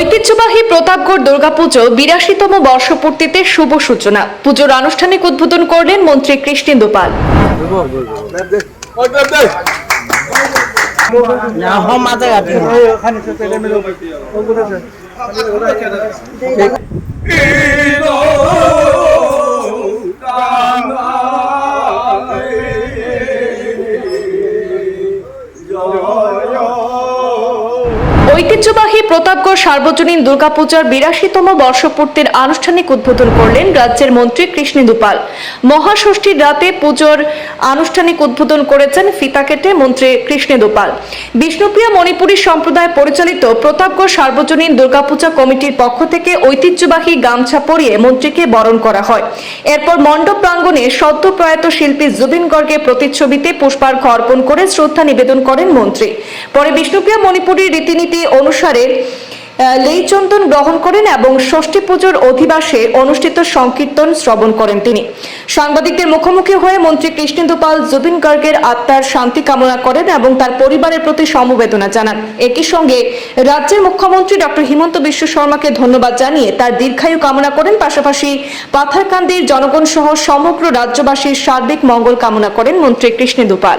ঐতিহ্যবাহী প্রতাপগড় দুর্গাপুজো বিরাশিতম বর্ষপূর্তিতে শুভ সূচনা। পুজোর আনুষ্ঠানিক উদ্বোধন করলেন মন্ত্রী কৃষ্ণেন্দু পাল। ঐতিহ্যবাহী প্রতাপগড় সার্বজনীন দুর্গাপূজার বিরাশিতম বর্ষপূর্তির আনুষ্ঠানিক উদ্বোধন করলেন রাজ্যের মন্ত্রী কৃষ্ণেন্দু পাল। মহাষষ্ঠীর রাতে পুজোর আনুষ্ঠানিক উদ্বোধন করেছেন ফিতা কেটে মন্ত্রী কৃষ্ণেন্দু পাল। বিষ্ণুপ্রিয়া মণিপুরী সম্প্রদায় পরিচালিত প্রতাপগড় সার্বজনীন দুর্গাপূজা কমিটির পক্ষ থেকে ঐতিহ্যবাহী গামছা পরিয়ে মন্ত্রীকে বরণ করা হয়। এরপর মণ্ডপ প্রাঙ্গণে সদ্য প্রয়াত শিল্পী জুবিন গর্গের প্রতিচ্ছবিতে পুষ্পার্ঘ্য অর্পণ করে শ্রদ্ধা নিবেদন করেন মন্ত্রী। পরে বিষ্ণুপ্রিয়া মণিপুরীর রীতিনীতি অনুসারে আহ, লেইচন্দন গ্রহণ করেন এবং ষষ্ঠী পুজোর অধিবাসে অনুষ্ঠিত সংকীর্তন শ্রবণ করেন তিনি। সাংবাদিকদের মুখোমুখি হয়ে মন্ত্রী কৃষ্ণেন্দু পাল জুবিন গার্গের আত্মার শান্তি কামনা করেন এবং তার পরিবারের প্রতি সমবেদনা জানান। একই সঙ্গে রাজ্যের মুখ্যমন্ত্রী ডক্টর হিমন্ত বিশ্ব শর্মাকে ধন্যবাদ জানিয়ে তার দীর্ঘায়ু কামনা করেন। পাশাপাশি পাথারকান্দির জনগণ সহ সমগ্র রাজ্যবাসীর সার্বিক মঙ্গল কামনা করেন মন্ত্রী কৃষ্ণেন্দু পাল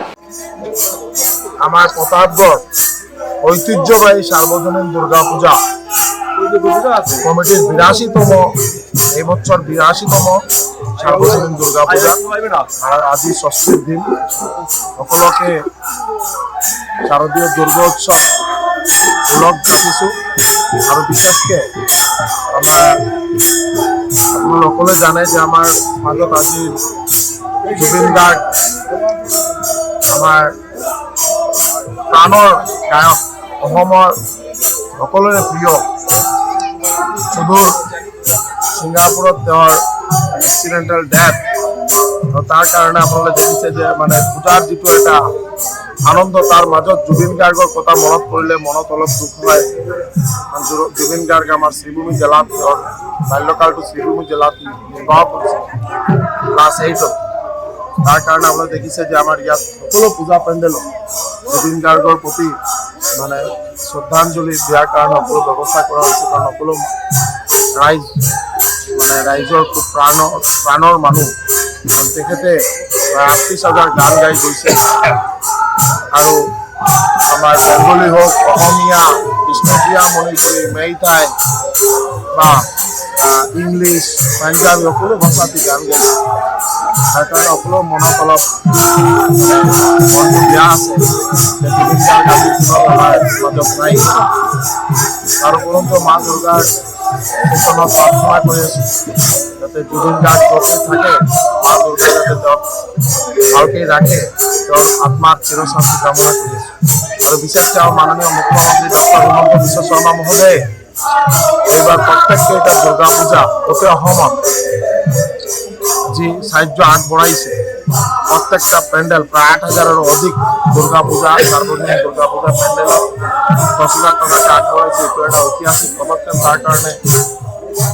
আমার প্রতাপগড় ঐতিহ্যবাহী সার্বজনীন দুর্গাপূজা। কমিটির বিরাশিতম, এই বছর বিরাশিতম সার্বজনীন দুর্গাপূজা। আর আজি ষষ্ঠীর দিন। সকলকে শারদীয় দুর্গা উৎসৱ ওলগ পাতিছোঁ আৰু বিশেষকৈ আমাৰ আপোনালোকে জানে যে আমাৰ মাজত আজি জুবিন গাৰ্গ আমাৰ প্ৰাণৰ গায়ক, অসমৰ সকলোৰে প্ৰিয় সুদূৰ ছিংগাপুৰত তেওঁৰ এক্সিডেণ্টেল ডেথ তাৰ কাৰণে আপোনালোকে দেখিছে যে মানে পূজাৰ যিটো এটা আনন্দ, তাৰ মাজত জুবিন গাৰ্গৰ কথা মনত পৰিলে মনত অলপ দুখ হয়। জুবিন গাৰ্গ আমাৰ শ্ৰীভূমি জিলাত, তেওঁৰ বাল্যকালটো শ্ৰীভূমি জিলাত নিৰ্বাহ কৰিছে। ক্লাছ এইটত। তাৰ কাৰণে আপোনালোকে দেখিছে যে আমাৰ ইয়াত সকলো পূজা পেণ্ডেলত জুবিন গাৰ্গৰ প্ৰতি মানে শ্ৰদ্ধাঞ্জলি দিয়াৰ কাৰণে সকলো ব্যৱস্থা কৰা হৈছে, কাৰণ সকলো ৰাইজ মানে ৰাইজৰ খুব প্ৰাণৰ প্ৰাণৰ মানুহ। তেখেতে আঠত্ৰিছ হাজাৰ গান গাই গৈছে। আৰু আমাৰ বেংগলী হওক অসমীয়া কৃষ্ণপ্ৰিয়া মণিপুৰী মেইথাই বা ইংলিছ পাঞ্জাবী, সকলো ভাষাতে গান গাইছে তাৰ সকলো মনত অলপ মনটো বেয়া আছে তাৰ উপৰন্তু মা দুৰ্গাৰ চৰণত প্ৰাৰ্থনা কৰি আছোঁ। যাতে জুবিন গাৰ্গ য'তে থাকে, মা দুৰ্গাই যাতে তেওঁক ভালকৈ ৰাখে, তেওঁৰ আত্মাক চিৰশান্তি কামনা কৰি আছোঁ। আৰু বিশেষকৈ আমাৰ মাননীয় মুখ্যমন্ত্ৰী ডক্টৰ হিমন্ত বিশ্ব শৰ্মা মহোদয়ে এইবাৰ প্ৰত্যেককেইটা দুৰ্গা পূজা গোটেই অসমত যি সাহায্য আগবঢ়াইছে, প্ৰত্যেকটা পেণ্ডেল প্ৰায় আঠ হাজাৰৰো অধিক দুৰ্গা পূজা, সাৰ্বজনীন দুৰ্গা পূজা পেণ্ডেলত দহ হাজাৰ টকাকৈ আগবঢ়াইছে। এইটো এটা ঐতিহাসিক পদক্ষেপ। তাৰ কাৰণে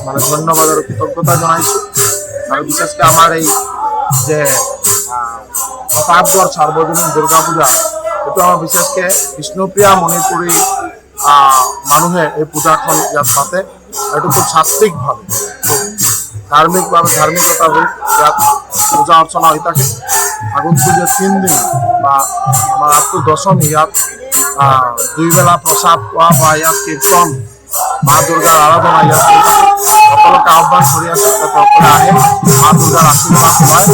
মানে ধন্যবাদ আৰু কৃতজ্ঞতা জনাইছোঁ। আৰু বিশেষকৈ আমাৰ এই যে প্ৰতাপগড় সাৰ্বজনীন দুৰ্গা পূজা এইটো আমাৰ বিশেষকৈ বিষ্ণুপ্ৰিয়া মণিপুৰী মানুহে এই পূজাখন ইয়াত পাতে। এইটো খুব সাত্বিকভাৱে। খুব ধাৰ্মিকভাৱে ধাৰ্মিকতা হৈ ইয়াত পূজা অৰ্চনা হৈ থাকে। ফাগুন পুজোর তিন দিন বা আমাৰ আঠটো দশমী ইয়াত আহ, দুই বেলা প্ৰসাদ খোৱা বা ইয়াত কীৰ্তন মা দুৰ্গাৰ আৰাধনা ইয়াত সকলোকে আহ্বান কৰি আছোঁ যাতে সকলোৱে আহে মা দুৰ্গাৰ আশীৰ্বাদ লয়